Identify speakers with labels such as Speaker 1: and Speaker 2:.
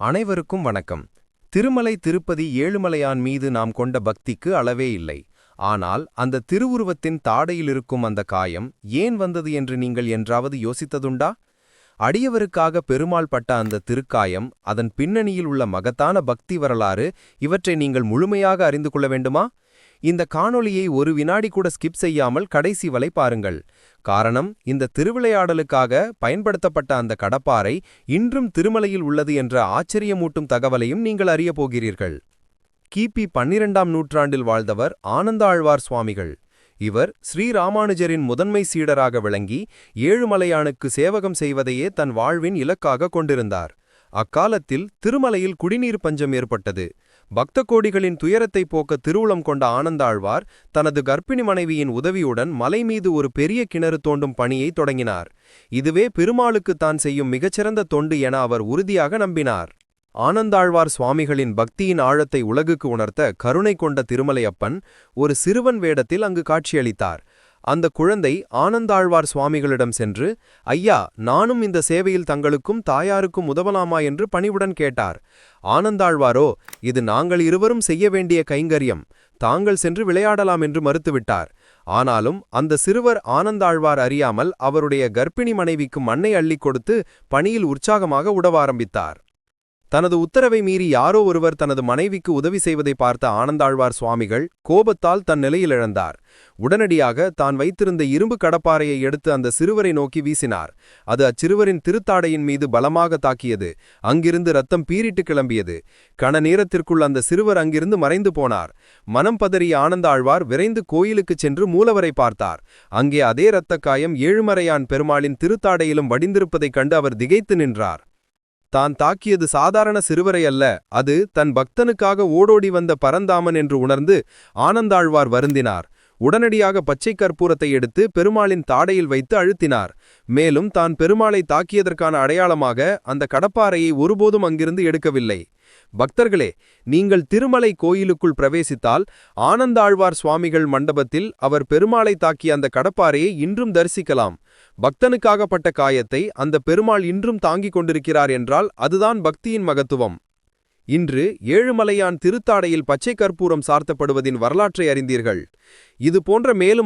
Speaker 1: அனைவருக்கும் வணக்கம். திருமலை திருப்பதி ஏழுமலையான் மீது நாம் கொண்ட பக்திக்கு அளவே இல்லை. ஆனால் அந்த திருவுருவத்தின் தாடையிலிருக்கும் அந்த காயம் ஏன் வந்தது என்று நீங்கள் என்றாவது யோசித்ததுண்டா? அடியவருக்காக பெருமாள் பட்ட அந்த திருக்காயம் அதன் பின்னணியில் உள்ள மகத்தான பக்தி வரலாறு இவற்றை நீங்கள் முழுமையாக அறிந்து கொள்ள வேண்டுமா? இந்த காணொளியை ஒரு வினாடி கூட ஸ்கிப் செய்யாமல் கடைசி வலை பாருங்கள். காரணம் இந்த திருவிளையாடலுக்காக பயன்படுத்தப்பட்ட அந்த கடப்பாறை இன்றும் திருமலையில் உள்ளது என்ற ஆச்சரியமூட்டும் தகவலையும் நீங்கள் அறியப் போகிறீர்கள். கிபி பன்னிரெண்டாம் நூற்றாண்டில் வாழ்ந்தவர் ஆனந்தாழ்வார் சுவாமிகள். இவர் ஸ்ரீராமானுஜரின் முதன்மை சீடராக விளங்கி ஏழுமலையானுக்கு சேவகம் செய்வதையே தன் வாழ்வின் இலக்காக கொண்டிருந்தார். அக்காலத்தில் திருமலையில் குடிநீர் பஞ்சம் ஏற்பட்டது. பக்த கோடிகளின் துயரத்தை போக்க திருவுளம் கொண்ட ஆனந்தாழ்வார் தனது கர்ப்பிணி மனைவியின் உதவியுடன் மலை மீது ஒரு பெரிய கிணறு தோண்டும் பணியை தொடங்கினார். இதுவே பெருமாளுக்கு தான் செய்யும் மிகச்சிறந்த தொண்டு என அவர் உறுதியாக நம்பினார். ஆனந்தாழ்வார் சுவாமிகளின் பக்தியின் ஆழத்தை உலகுக்கு உணர்த்த கருணை கொண்ட திருமலையப்பன் ஒரு சிறுவன் வேடத்தில் அங்கு காட்சியளித்தார். அந்த குழந்தை ஆனந்தாழ்வார் சுவாமிகளிடம் சென்று ஐயா நானும் இந்த சேவையில் தங்களுக்கும் தாயாருக்கும் உதவலாமா? என்று பணிவுடன் கேட்டார். ஆனந்தாழ்வாரோ இது நாங்கள் இருவரும் செய்ய வேண்டிய கைங்கரியம். தாங்கள் சென்று விளையாடலாம் என்று மறுத்துவிட்டார். ஆனாலும் அந்த சிறுவர் ஆனந்தாழ்வார் அறியாமல் அவருடைய கர்ப்பிணி மனைவிக்கு மண்ணை அள்ளிக் கொடுத்து பணியில் உற்சாகமாக உடவ ஆரம்பித்தார் தனது உத்தரவை மீறி யாரோ ஒருவர் தனது மனைவிக்கு உதவி செய்வதை பார்த்த ஆனந்தாழ்வார் சுவாமிகள் கோபத்தால் தன் நிலையில் இழந்தார். உடனடியாக தான் வைத்திருந்த இரும்பு கடப்பாறையை எடுத்து அந்த சிறுவரை நோக்கி வீசினார். அது அச்சிறுவரின் திருத்தாடையின் மீது பலமாக தாக்கியது. அங்கிருந்து ரத்தம் பீரிட்டு கிளம்பியது. கண நேரத்திற்குள் அந்த சிறுவர் அங்கிருந்து மறைந்து போனார். மனம் பதறிய ஆனந்தாழ்வார் விரைந்து கோயிலுக்குச் சென்று மூலவரை பார்த்தார். அங்கே அதே இரத்தக்காயம் ஏழுமறையான் பெருமாளின் திருத்தாடையிலும் வடிந்திருப்பதைக் கண்டு அவர் திகைத்து நின்றார். தான் தாக்கியது சாதாரண சிறுவரை அல்ல அது தன் பக்தனுக்காக ஓடோடி வந்த பரந்தாமன் என்று உணர்ந்து ஆனந்தாழ்வார் வருந்தினார். உடனடியாக பச்சை கற்பூரத்தை எடுத்து பெருமாளின் தாடையில் வைத்து அழுத்தினார். மேலும் தான் பெருமாளை தாக்கியதற்கான அடையாளமாக அந்த கடப்பாறையை ஒருபோதும் அங்கிருந்து எடுக்கவில்லை. பக்தர்களே நீங்கள் திருமலை கோயிலுக்குள் பிரவேசித்தால் ஆனந்தாழ்வார் சுவாமிகள் மண்டபத்தில் அவர் பெருமாளை தாக்கிய அந்த கடப்பாறையை இன்றும் தரிசிக்கலாம். பக்தனுக்காகப்பட்ட காயத்தை அந்த பெருமாள் இன்றும் தாங்கிக் கொண்டிருக்கிறார் என்றால் அதுதான் பக்தியின் மகத்துவம். இன்று ஏழுமலையான் திருத்தாடையில் பச்சை கற்பூரம் சார்த்தப்படுவதின் வரலாற்றை அறிந்தீர்கள். இது போன்ற மேலும்